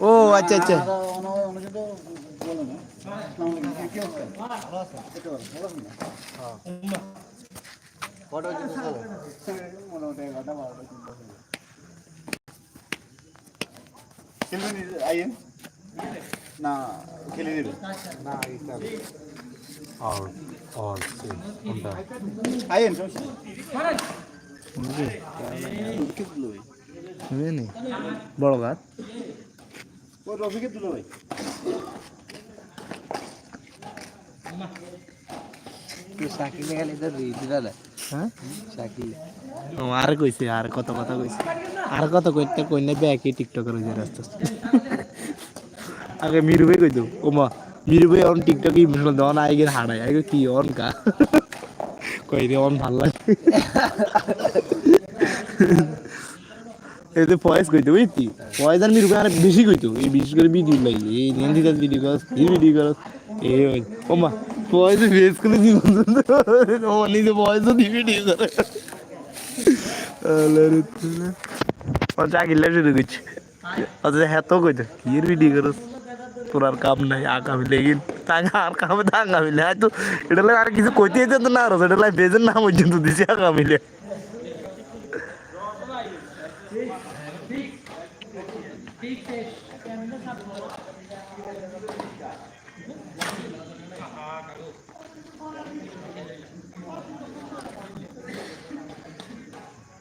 ও আচ্ছা আচ্ছা। না খেলে দেবে। আর বড় গাছ হ্যাঁ আর কইছে আর কত কথা কইছে আর কত কইতে কই না ব্যাকি টিকটকের হইছে আস্তে আগে মিরু ভাই কইতো ও মা মিরু ভাই অন টিকটক ইমোশনাল দেওয়া না আইগের হাড়াই আগে কি অন কা কই রে অন ভালো লাগে এই যে ভয়েস কইতো বুঝতি ভয়েস আর মিরু ভাই আর বেশি কইতো এই বিশেষ করে ভিডিও লাগি এই নেন্দি কাজ ভিডিও কর এই ভিডিও কর এই ওই ও মা ভয়েস বেস করে জীবন ও নিজে ভয়েস দি ভিডিও করে আলারে তুনা ও জাগিলে শুরু করছে অথচ হ্যাঁ তো কইতো কি এর ভিডিও করস তোর আর কাম নাই আগামী লেগিন তাকে আর কামে তো আগামী লে তো এটা আর কিছু কইতে যেত না আর এটা লাগে বেজের নাম পর্যন্ত দিছে আগামী লে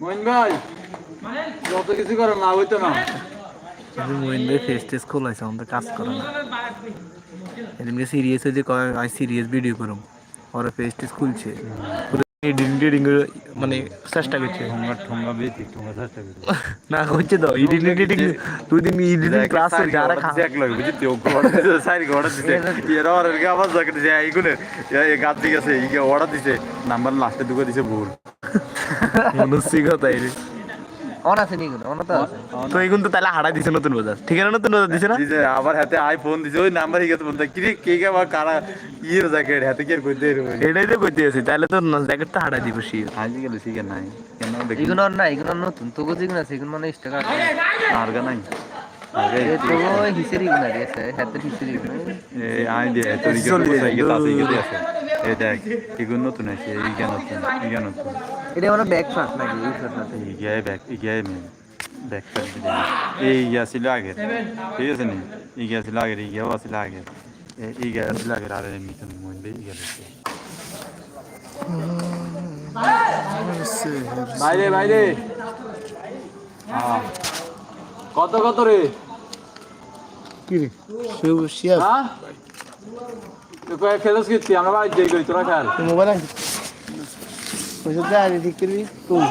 মোহন ভাই, যত কিছু করে না হইতো না। কিন্তু মোহিন ভাই ফেস টেস খোলাইছে আমাদের কাজ করে না। এদিনকে সিরিয়াস হয়েছে কয় আই সিরিয়াস ভিডিও করুম। ওরা ফেস টেস খুলছে। এডিটিং টেডিং মানে চেষ্টা করছে। ঠোঙ্গা ঠোঙ্গা বেতি ঠোঙ্গা চেষ্টা করি। না হচ্ছে তো। এডিটিং টেডিং দুই দিন এডিটিং ক্লাস যারা খা এক লাগে বুঝি তো? সাইড অর্ডার দিছে। এরা আর এর আবার জায়গা দিছে এইগুলো এই গাছ দিকে আছে এই অর্ডার দিছে নাম্বার লাস্টে দুটো দিছে ভুল। মনস্বী কথা এই অন আছে নি গুলো অন তো আছে। তো এগুন তো তাহলে হারাই দিছে নতুন বাজার। ঠিকানা নতুন বাজার দিছে না? দিছে আবার হাতে আইফোন দিছে ওই নাম্বার হিগাতে বলতে কি রে কে কে আবার কারা ইয়ের জ্যাকেট হাতে কি কইতে রে এটাই তো কইতে আছি তাহলে তো জ্যাকেট তো হারাই দিব শির আজ গেল শিখে নাই। কেন দেখি? এগুলো না এগুলো নতুন তো গুজি গুলো আছে এগুলো মানে স্টাকা আর গা নাই? আগে এ তো হিসেরি গুলো আছে হাতে হিসেরি গুলো এ আই দে তোর কি চল্লিশ কোথায় গেছে আছে দুই। গেছে আছে। এই দেখ এগুলো নতুন আছে এই জ্ঞান নতুন এই জ্ঞান নতুন। এটা মানে ব্যাক ফাট নাকি? এই ফাট নাকি এই গিয়ে ব্যাক এই গিয়ে মেন ব্যাক প্যাক এই গিয়া ছিল আগে ঠিক আছে নি? এই গিয়া ছিল আগে এই গিয়াও ছিল আগে এই- এই গিয়া ছিল আগে আর এমনি তুমি মন দিয়ে গিয়া বাইরে বাইরে। কত কত রে? কি রে? শিব শিয়া হ্যাঁ? তুই কয়ে খেলোস কি আমরা বাড়ি যাই করি তোরা খেল। মোবাইল পয়সা দে আরে ঠিক করবি তুই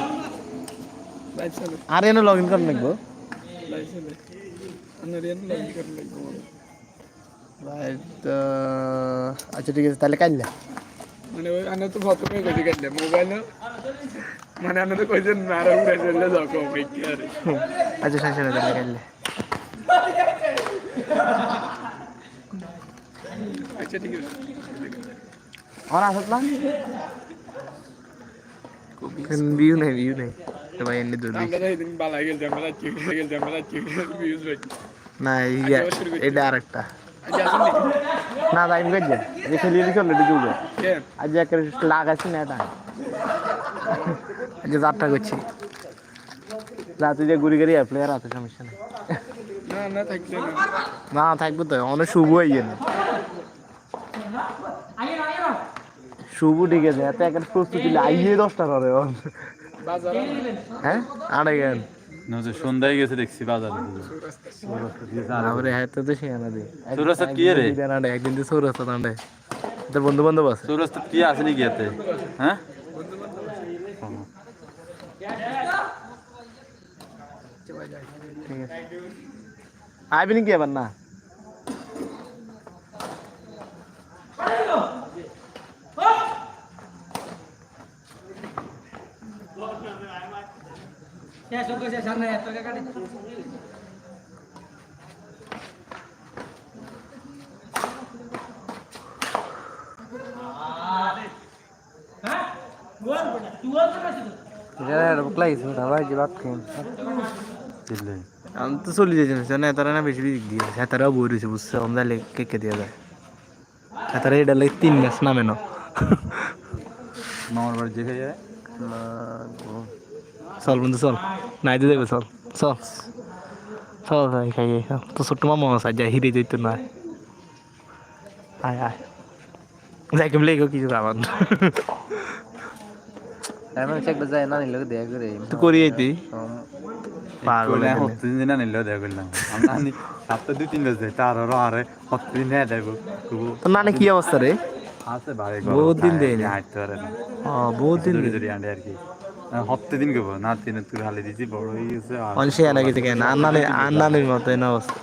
আর এনে লগ ইন কর লাগবো? রাইট আচ্ছা ঠিক আছে তাহলে কাইলা মানে ওই আনে তো প্রথমে কইতে গেলে মোবাইল মানে আনে তো কইছেন মারা উড়ে চলে যাও কমে কি আরে আচ্ছা তাহলে কাইলা আচ্ছা ঠিক আছে। আর আসতলাম ভিউ নেই ভিউ নেই তো ভাই গেল গেল ভিউজ ভাই না এটা আরেকটা না তাই আমি গেছে এই খেলি দিছ অলরেডি কে আজ এক লাগাইছি না এটা আজ যাত্রা করছি রাতে যে ঘুরি ঘুরি প্লেয়ার আছে সমস্যা নেই না না থাকব তো অনেক শুভ হয়ে না শুভ ঠিক আছে এত একটা প্রস্তুতি আইয়ে দশটা করে হ্যাঁ? আড়াই গান সন্ধ্যায় গেছে দেখছি বাজারে। তারপরে হ্যাঁ তো তো সে আনা দে চৌরাস্তা কি রে? একদিন তো সৌরাস্তা তান্ডে তোর বন্ধু বান্ধব আছে? চৌরাস্তা কি আছে নাকি এতে? হ্যাঁ? ঠিক আছে। আইবি নাকি এবার? না। আমি তো চলে যাই না তারা না বেশি দিক দিয়ে তারাও বই রয়েছে বুঝছে? আমরা কেকে দিয়ে যায়। তারা তিন ম্যাচ নামে না। যায়? চল বন্ধু চল। নাই দিয়ে দেবে চল। চল। চল ভাই খাই চল তো ছোট্ট মামা আছে যাই হিরে যেত না। আয় আয়। যাই কেমন লেগে কিছু আমার তুই করিয়ে তুই পাগল পাগল এখানে। হতে দিন না নিলেও দেয়া করলাম। আমরা সপ্তাহ দুই তিন বাজে তার আরও আরে হতে হ্যাঁ দেবো নানি কি অবস্থা রে? আছে ভাই বহুত দিন দেয়নি। হাঁটতে পারে না। বহুত দিন জোরে আন্ডে আর কি। হপ্তে দিন গেবো না তিন তুই হালে দিছি বড় হয়ে গেছে অনসে আন্নানির মতো না অবস্থা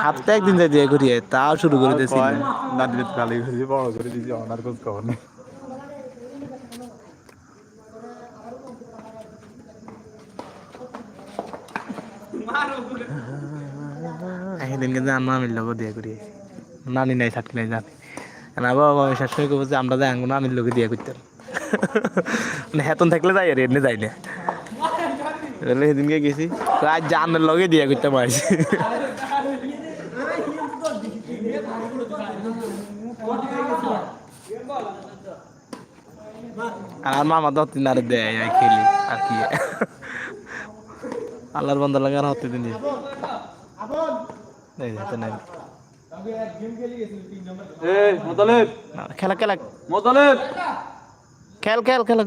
সপ্তাহে একদিন যাই দিয়ে ঘুরিয়ে তাও শুরু করে দিয়েছি না দিলে হালে গেছি বড় করে দিছি অনার খোঁজ খবর নেই কিন্তু আন্না আমির লোক দিয়ে ঘুরিয়ে নানি নাই জানি। বাবা আমি আমরা যাই আঙ্গুন আমির লোকে দিয়ে করতাম মানে হেতন থাকলে যাই আর এমনি যাই না? সেদিনকে গেছি। তো আজ জানের লগে দিয়া করতাম আসি আর মামা তো তিন আর দেয় আর খেলি আর কি। আল্লাহর বন্ধ লাগে আর হতে দিন খেলা খেলা। মোতালেব খেল খেল খেলা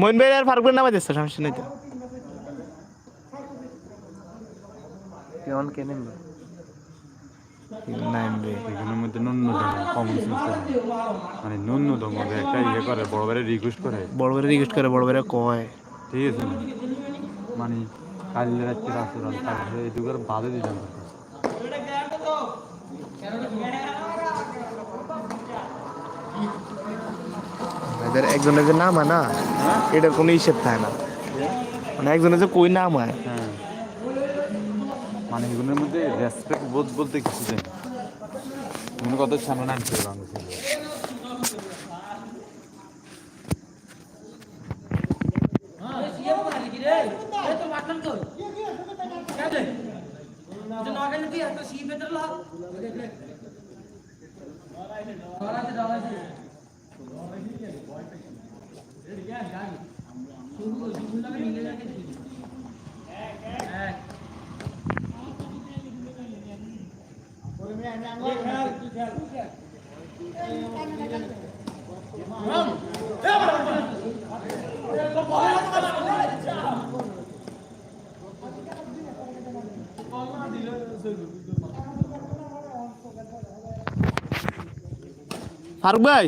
মইন ভাই আর ফারুক নামে দিচ্ছে সমস্যা নেই তো। কেমন মধ্যে ন্যূনতম কমন সেন্স মানে ন্যূনতম একটা ইয়ে করে বড় বড় রিকোয়েস্ট করে। বড় রিকোয়েস্ট করে বড় কয়। ঠিক আছে। মানে কাল রাত্রে রাসুরাল তারপরে এটুকুর বাদে দিলাম এদের একজনের যে নাম হয় না, এটার কোনো হিসেব থাকে না। মানে একজনের যে কই নাম হয়। হ্যাঁ। মানে এগুলোর মধ্যে রেসপেক্ট বোধ বলতে কিছু এগুলো কত সামনে আনতে ফারুক ভাই